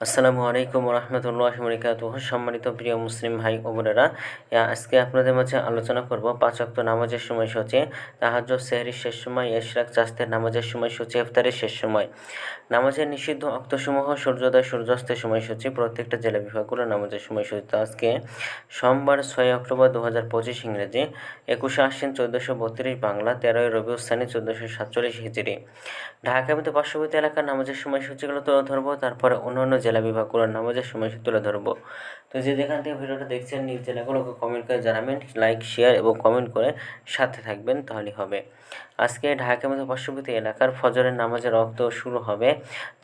আসসালামু আলাইকুম রহমতুল্লাহ বরকাত সম্মানিত প্রিয় মুসলিম ভাই ও বোনেরা আজকে আপনাদের মাঝে আলোচনা করব পাঁচ অক্ত নামাজের সময়সূচি তাহাজ সেহরির শেষ সময়, এশরাক চাস্তের নামাজের সময়সূচি, ইফতারের শেষ সময়। নামাজের নিষিদ্ধ অক্তসমূহ সূর্যোদয়, সূর্যাস্তের সময়সূচি, প্রত্যেকটা জেলা বিভাগগুলো নামাজের সময়সূচি। আজকে সোমবার ছয় অক্টোবর দু হাজার পঁচিশ ইংরেজি, একুশে আশ্বিন চোদ্দোশো বত্রিশ বাংলা, তেরোই রবি রবিউস্থানি চোদ্দোশো সাতচল্লিশ হিজড়ি ঢাকা মতো পার্শ্ববর্তী এলাকার নামাজের সময়সূচিগুলো তুলে ধরবো, তারপরে অন্যান্য জেলা বিভাগগুলোর নামাজের সময়সূচি তুলে ধরবো। তো যে যেখান থেকে ভিডিওটা দেখছেন, নিজ জেলাগুলোকে কমেন্ট করে জানাবেন লাইক শেয়ার এবং কমেন্ট করে সাথে থাকবেন, তাহলেই হবে। আজকে ঢাকা মতো পার্শ্ববর্তী এলাকার ফজরের নামাজের রক্ত শুরু হবে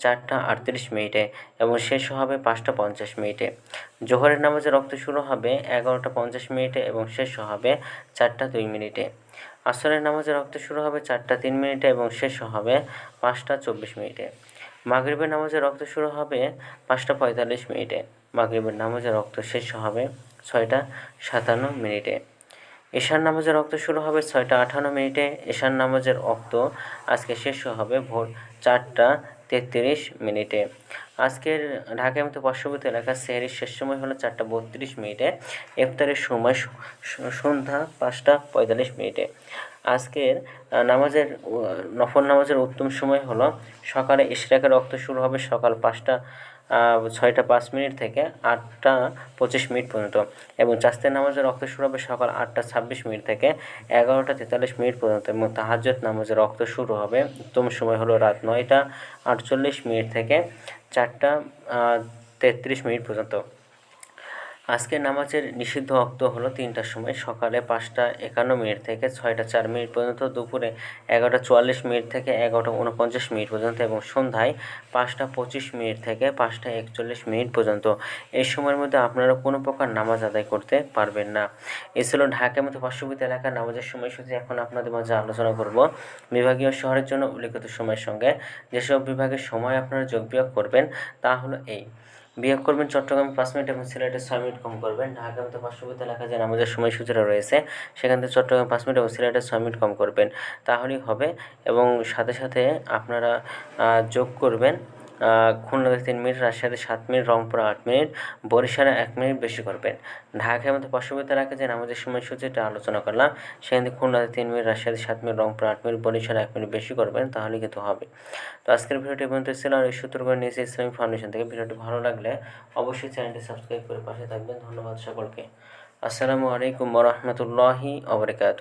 চারটা আটত্রিশ মিনিটে এবং শেষ হবে পাঁচটা পঞ্চাশ মিনিটে। জোহরের নামাজের রক্ত শুরু হবে এগারোটা পঞ্চাশ মিনিটে এবং শেষ হবে চারটা দুই মিনিটে। আসরের নামাজের রক্ত শুরু হবে চারটা তিন মিনিটে এবং শেষ হবে পাঁচটা চব্বিশ মিনিটে। মাগরিবের নামাজের রক্ত শুরু হবে পাঁচটা পঁয়তাল্লিশ মিনিটে। মাগরিবের নামাজের রক্ত শেষ হবে ছয়টা সাতান্ন মিনিটে। এশার নামাজের রক্ত শুরু হবে ছয়টা আঠান্ন মিনিটে। এশার নামাজের রক্ত আজকে শেষ হবে ভোর চারটা তেত্রিশ মিনিটে। আজকের ঢাকার মতো পার্শ্ববর্তী এলাকার সেহরির শেষ সময় হলো চারটা বত্রিশ মিনিটে। ইফতারের সময় সন্ধ্যা পাঁচটা পঁয়তাল্লিশ মিনিটে। আজকের নামাজের নফল নামাজের উত্তম সময় হলো সকালে ইশরাকের রক্ত শুরু হবে সকাল পাঁচটা ছয়টা পাঁচ মিনিট থেকে আটটা পঁচিশ মিনিট পর্যন্ত এবং চাস্তের নামাজের রক্ত শুরু হবে সকাল আটটা ছাব্বিশ মিনিট থেকে এগারোটা তেতাল্লিশ মিনিট পর্যন্ত এবং তাহাজ্জত নামাজের রক্ত শুরু হবে। উত্তম সময় হলো রাত নয়টা আটচল্লিশ মিনিট থেকে চারটা তেত্রিশ মিনিট পর্যন্ত। আজকের নামাজের নিষিদ্ধ অক্ত হলো তিনটার সময়। সকালে পাঁচটা একান্ন মিনিট থেকে ছয়টা চার মিনিট পর্যন্ত, দুপুরে এগারোটা চুয়াল্লিশ মিনিট থেকে এগারোটা উনপঞ্চাশ মিনিট পর্যন্ত এবং সন্ধ্যায় পাঁচটা পঁচিশ মিনিট থেকে পাঁচটা একচল্লিশ মিনিট পর্যন্ত। এই সময়ের মধ্যে আপনারা কোনো প্রকার নামাজ আদায় করতে পারবেন না। এ ছিল ঢাকার মতো পার্শ্ববর্তী এলাকার নামাজের সময়সূচি। এখন আপনাদের মাঝে আলোচনা করব বিভাগীয় শহরের জন্য উল্লিখিত সময়ের সঙ্গে। যেসব বিভাগের সময় আপনারা যোগ বিয়োগ করবেন তা হলো এই। বিয়োগ করবেন চট্টগ্রাম পাঁচ মিনিট এবং সিলেটে ছয় মিনিট কম করবেন। ঢাকা মতো পার্শ্ববর্তী এলাকা যে আমাদের সময়সূচিটা রয়েছে, সেখান থেকে চট্টগ্রাম পাঁচ মিনিট এবং সিলেটে ছয় মিনিট কম করবেন। তাহলেই হবে এবং সাথে সাথে আপনারা যোগ করবেন। খুলনাতে তিন মিনিট, রাজশাহীতে সাত মিনিট, রংপুরে আট মিনিট, বরিশালে এক মিনিট বেশি করবেন। ঢাকার মধ্যে পার্শ্ববর্তী এলাকায় যে নামাজের সময়সূচিটা আলোচনা করলাম। সেখান খুলনাতে তিন মিনিট, রাজশাহীতে সাত মিনিট, রংপুরে আট মিনিট, বরিশালে এক মিনিট বেশি করবেন, তাহলে কিন্তু হবে। তো আজকের ভিডিওটি পর্যন্ত ছিল। আর এই সূত্র করে নিয়েছি ইসলামিক ফাউন্ডেশন থেকে। ভিডিওটি ভালো লাগলে অবশ্যই চ্যানেলটি সাবস্ক্রাইব করে পাশে থাকবেন। ধন্যবাদ সকলকে। আসসালামু আলাইকুম রহমতুল্লাহি ওবরাকাতুহ